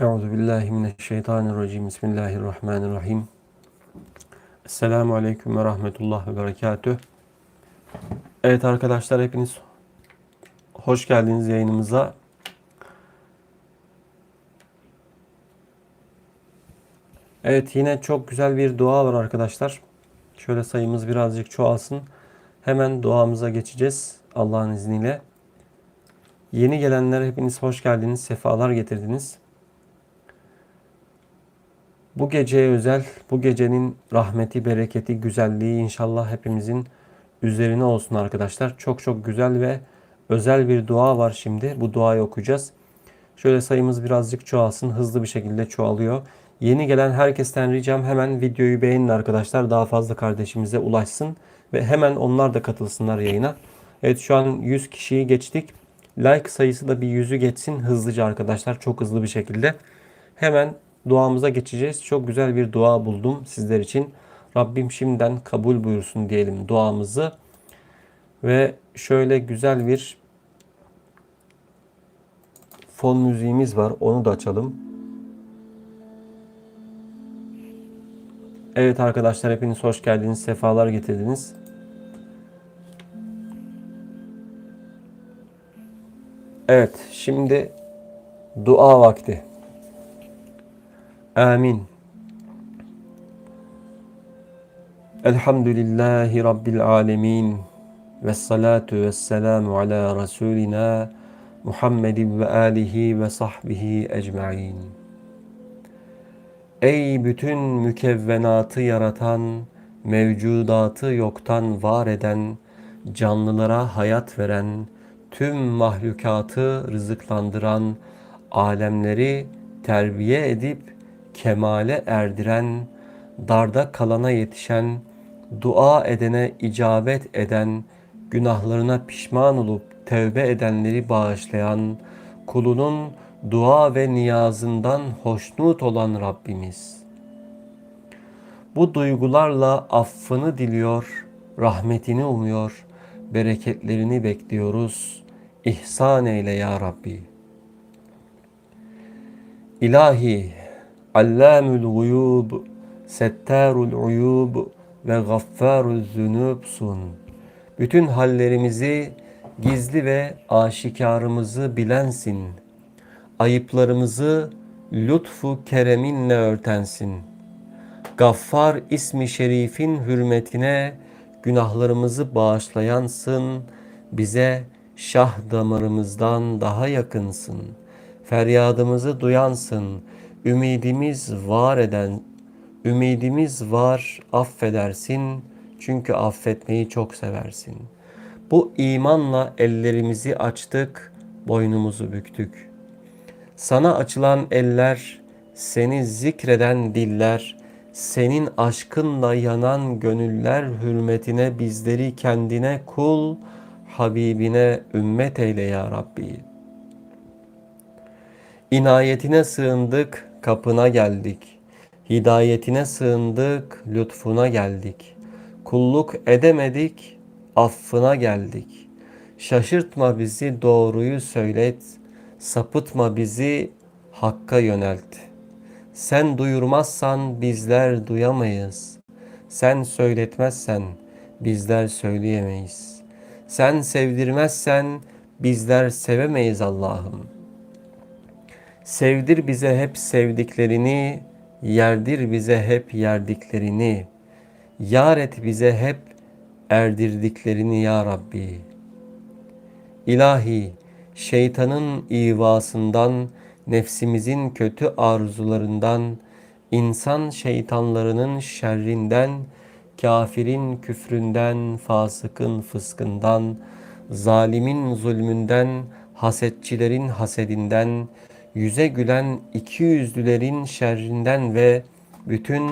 Euzu billahi mineşşeytanirracim. Bismillahirrahmanirrahim. Esselamu aleyküm ve rahmetullah ve berekatüh. Evet arkadaşlar hepiniz hoş geldiniz yayınımıza. Evet yine çok güzel bir dua var arkadaşlar. Şöyle sayımız birazcık çoğalsın. Hemen duamıza geçeceğiz Allah'ın izniyle. Yeni gelenler hepiniz hoş geldiniz, sefalar getirdiniz. Bu geceye özel, bu gecenin rahmeti, bereketi, güzelliği inşallah hepimizin üzerine olsun arkadaşlar. Çok çok güzel ve özel bir dua var şimdi. Bu duayı okuyacağız. Şöyle sayımız birazcık çoğalsın. Hızlı bir şekilde çoğalıyor. Yeni gelen herkesten ricam hemen videoyu beğenin arkadaşlar. Daha fazla kardeşimize ulaşsın. Ve hemen onlar da katılsınlar yayına. Evet şu an 100 kişiyi geçtik. Like sayısı da bir yüzü geçsin hızlıca arkadaşlar. Çok hızlı bir şekilde. Hemen duamıza geçeceğiz. Çok güzel bir dua buldum sizler için. Rabbim şimdiden kabul buyursun diyelim duamızı. Ve şöyle güzel bir fon müziğimiz var. Onu da açalım. Evet arkadaşlar hepiniz hoş geldiniz. Sefalar getirdiniz. Evet şimdi dua vakti. Amin. Elhamdülillahi Rabbil alemin. Ve salatu ve selamu ala Resulina Muhammedin ve alihi ve sahbihi ecmain. Ey bütün mükevvenatı yaratan, mevcudatı yoktan var eden, canlılara hayat veren, tüm mahlukatı rızıklandıran, alemleri terbiye edip kemale erdiren, darda kalana yetişen, dua edene icabet eden, günahlarına pişman olup tevbe edenleri bağışlayan, kulunun dua ve niyazından hoşnut olan Rabbimiz. Bu duygularla affını diliyor, rahmetini umuyor, bereketlerini bekliyoruz. İhsan eyle ya Rabbi. İlahi, allamül guyub, settarul uyub ve gaffarul zunubsun. Bütün hallerimizi, gizli ve aşikarımızı bilensin. Ayıplarımızı lütfu kereminle örtensin. Gaffar ismi şerifin hürmetine günahlarımızı bağışlayansın. Bize şah damarımızdan daha yakınsın. Feryadımızı duyansın. Ümidimiz var eden, ümidimiz var affedersin. Çünkü affetmeyi çok seversin. Bu imanla ellerimizi açtık, boynumuzu büktük. Sana açılan eller, seni zikreden diller, senin aşkınla yanan gönüller hürmetine bizleri kendine kul, Habibine ümmet eyle ya Rabbi. İnayetine sığındık, kapına geldik. Hidayetine sığındık, lütfuna geldik. Kulluk edemedik, affına geldik. Şaşırtma bizi doğruyu söylet, sapıtma bizi hakka yönelt. Sen duyurmazsan bizler duyamayız. Sen söyletmezsen bizler söyleyemeyiz. Sen sevdirmezsen bizler sevemeyiz Allah'ım. Sevdir bize hep sevdiklerini, yerdir bize hep yerdiklerini. Yar et bize hep erdirdiklerini ya Rabbi. İlahi, şeytanın ivasından, nefsimizin kötü arzularından, insan şeytanlarının şerrinden, kafirin küfründen, fasıkın fıskından, zalimin zulmünden, hasetçilerin hasedinden, yüze gülen iki yüzlülerin şerrinden ve bütün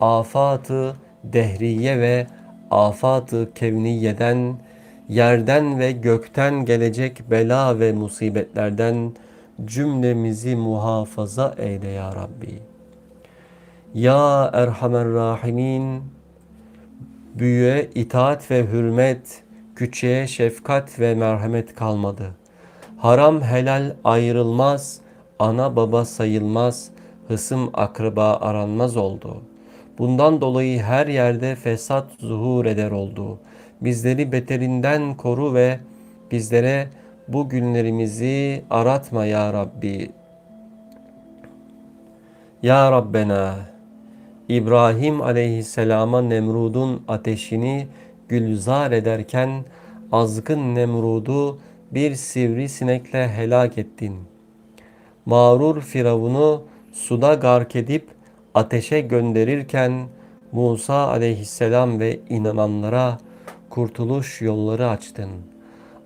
afatı dehriye ve afatı kevniyeden, yerden ve gökten gelecek bela ve musibetlerden cümlemizi muhafaza eyle ya Rabbi. Ya Erhamer Rahimin, büyüğe itaat ve hürmet, küçüğe şefkat ve merhamet kalmadı. Haram helal ayrılmaz, ana baba sayılmaz, hısım akraba aranmaz oldu. Bundan dolayı her yerde fesat zuhur eder oldu. Bizleri beterinden koru ve bizlere bu günlerimizi aratma ya Rabbi. Ya Rabbena İbrahim aleyhisselama Nemrud'un ateşini gülzar ederken azgın Nemrud'u bir sivrisinekle helak ettin. Mağrur Firavun'u suda gark edip ateşe gönderirken Musa aleyhisselam ve inananlara kurtuluş yolları açtın.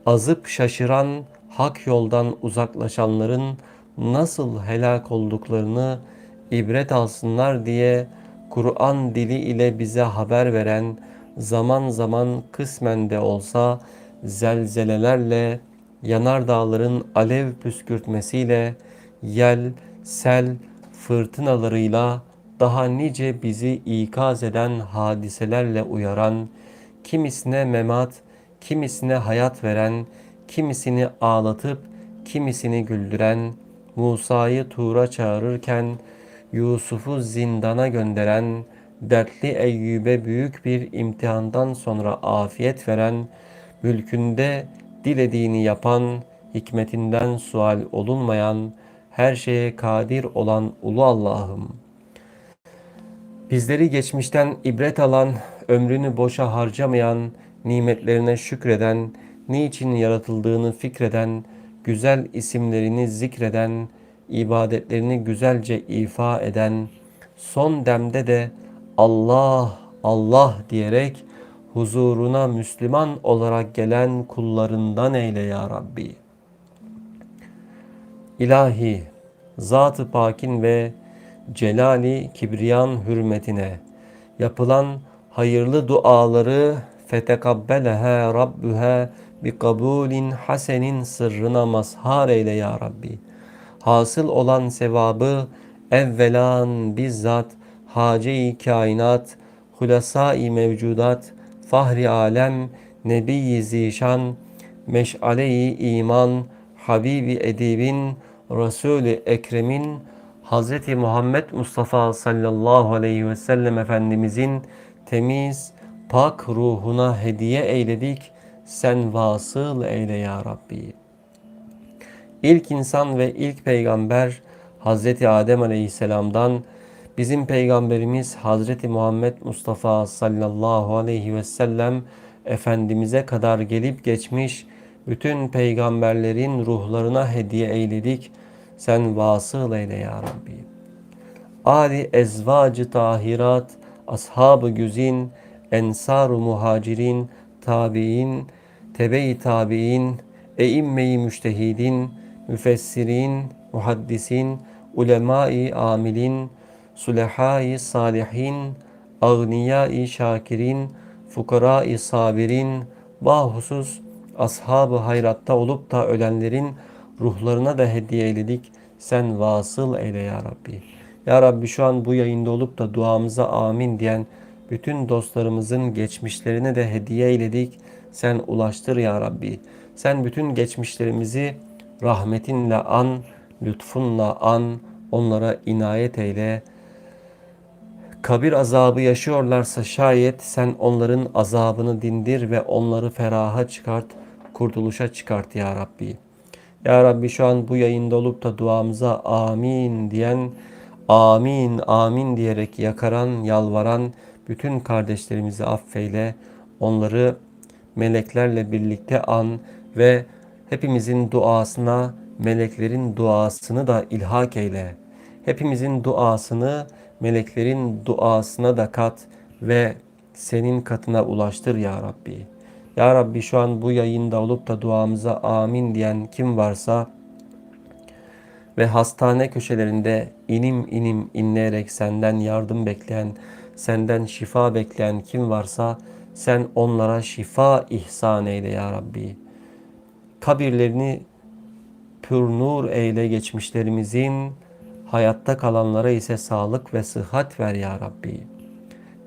Azıp şaşıran hak yoldan uzaklaşanların nasıl helak olduklarını ibret alsınlar diye Kur'an dili ile bize haber veren zaman zaman kısmen de olsa zelzelelerle yanardağların alev püskürtmesiyle yel, sel, fırtınalarıyla daha nice bizi ikaz eden hadiselerle uyaran, kimisine memat, kimisine hayat veren, kimisini ağlatıp kimisini güldüren, Musa'yı Tur'a çağırırken Yusuf'u zindana gönderen, dertli Eyyub'e büyük bir imtihandan sonra afiyet veren, mülkünde dilediğini yapan, hikmetinden sual olunmayan, her şeye kadir olan ulu Allah'ım. Bizleri geçmişten ibret alan, ömrünü boşa harcamayan, nimetlerine şükreden, niçin yaratıldığını fikreden, güzel isimlerini zikreden, ibadetlerini güzelce ifa eden, son demde de Allah, Allah diyerek huzuruna Müslüman olarak gelen kullarından eyle ya Rabbi. İlahi, Zat-ı Pakin ve Celali Kibriyan hürmetine yapılan hayırlı duaları fetekabbeleha Rabbuha bi kabulin hasenin sırrına mazhar eyle ya Rabbi. Hasıl olan sevabı evvelan bizzat hace-i kainat, hulasa-i mevcudat, fahri alem, nebi-i zişan, meşale-i iman, Habibi edibin, Resul-i Ekrem'in, Hz. Muhammed Mustafa sallallahu aleyhi ve sellem Efendimizin temiz, pak ruhuna hediye eyledik. Sen vasıl eyle ya Rabbi. İlk insan ve ilk peygamber Hz. Adem aleyhisselamdan bizim peygamberimiz Hz. Muhammed Mustafa sallallahu aleyhi ve sellem Efendimiz'e kadar gelip geçmiş bütün peygamberlerin ruhlarına hediye eyledik. Sen vasıl eyle ya Rabbi. Ali ezvacı tahirat, ashab-ı güzin, ensar-ı muhacirin, tabi'in, tebe-i tabi'in, eimme-i müştehidin, müfessirin, muhaddisin, ulema-i amilin, sulehai salihin, ağniya-i şakirin, fukara-i sabirin, bahusus ashab-ı hayratta olup da ölenlerin ruhlarına da hediye eyledik. Sen vasıl eyle ya Rabbi. Ya Rabbi şu an bu yayında olup da duamıza amin diyen bütün dostlarımızın geçmişlerine de hediye eyledik. Sen ulaştır ya Rabbi. Sen bütün geçmişlerimizi rahmetinle an, lütfunla an, onlara inayet eyle. Kabir azabı yaşıyorlarsa şayet sen onların azabını dindir ve onları feraha çıkart, kurtuluşa çıkart ya Rabbi. Ya Rabbi şu an bu yayında olup da duamıza amin diyen, amin amin diyerek yakaran, yalvaran bütün kardeşlerimizi affeyle. Onları meleklerle birlikte an ve hepimizin duasına meleklerin duasını da ilhak eyle. Hepimizin duasını meleklerin duasına da kat ve senin katına ulaştır ya Rabbi. Ya Rabbi şu an bu yayında olup da duamıza amin diyen kim varsa ve hastane köşelerinde inim inim inleyerek senden yardım bekleyen, senden şifa bekleyen kim varsa sen onlara şifa ihsan eyle ya Rabbi. Kabirlerini pür nur eyle geçmişlerimizin, hayatta kalanlara ise sağlık ve sıhhat ver ya Rabbi.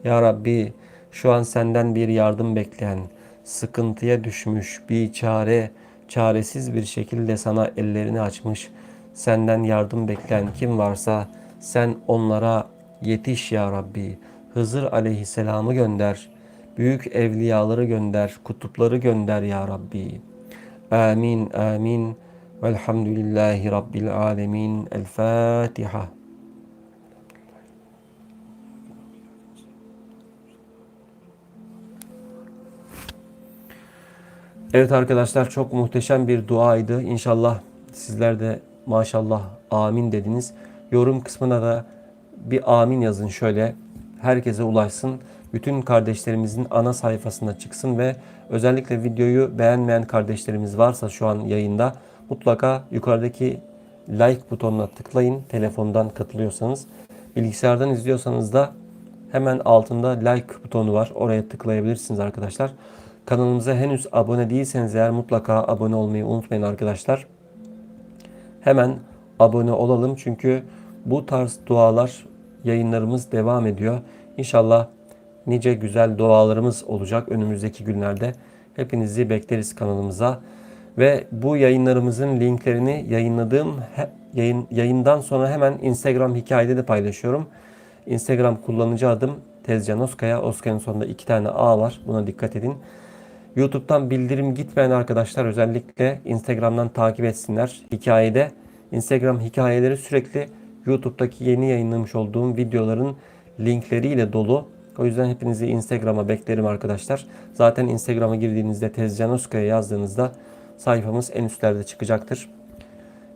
Ya Rabbi şu an senden bir yardım bekleyen, sıkıntıya düşmüş bir çare, çaresiz bir şekilde sana ellerini açmış, Senden yardım bekleyen kim varsa sen onlara yetiş ya Rabbi. Hızır aleyhisselamı gönder. Büyük evliyaları gönder. Kutupları gönder ya Rabbi. Amin amin. Velhamdülillahi Rabbil alemin. El Fatiha. Evet arkadaşlar çok muhteşem bir duaydı. İnşallah sizler de maşallah amin dediniz. Yorum kısmına da bir amin yazın şöyle. Herkese ulaşsın. Bütün kardeşlerimizin ana sayfasına çıksın ve özellikle videoyu beğenmeyen kardeşlerimiz varsa şu an yayında mutlaka yukarıdaki like butonuna tıklayın. Telefondan katılıyorsanız. Bilgisayardan izliyorsanız da Hemen altında like butonu var. Oraya tıklayabilirsiniz arkadaşlar. Kanalımıza henüz abone değilseniz eğer mutlaka abone olmayı unutmayın arkadaşlar. Hemen abone olalım çünkü bu tarz dualar yayınlarımız devam ediyor. İnşallah nice güzel dualarımız olacak önümüzdeki günlerde. Hepinizi bekleriz kanalımıza. Ve bu yayınlarımızın linklerini yayınladığım yayın, yayından sonra hemen Instagram hikayede de paylaşıyorum. Instagram kullanıcı adım Tezcan Oskaya. Oskay'ın sonunda iki tane A var. Buna dikkat edin. YouTube'dan bildirim gitmeyen arkadaşlar özellikle Instagram'dan takip etsinler. Hikayede Instagram hikayeleri sürekli YouTube'daki yeni yayınlamış olduğum videoların linkleriyle dolu. O yüzden hepinizi Instagram'a beklerim arkadaşlar. Zaten Instagram'a girdiğinizde Tezcan Oskaya yazdığınızda sayfamız en üstlerde çıkacaktır.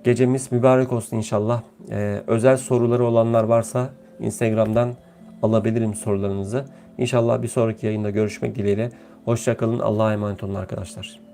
Gecemiz mübarek olsun inşallah. Ee, özel soruları olanlar varsa Instagram'dan alabilirim sorularınızı. İnşallah bir sonraki yayında görüşmek dileğiyle. Hoşçakalın. Allah'a emanet olun arkadaşlar.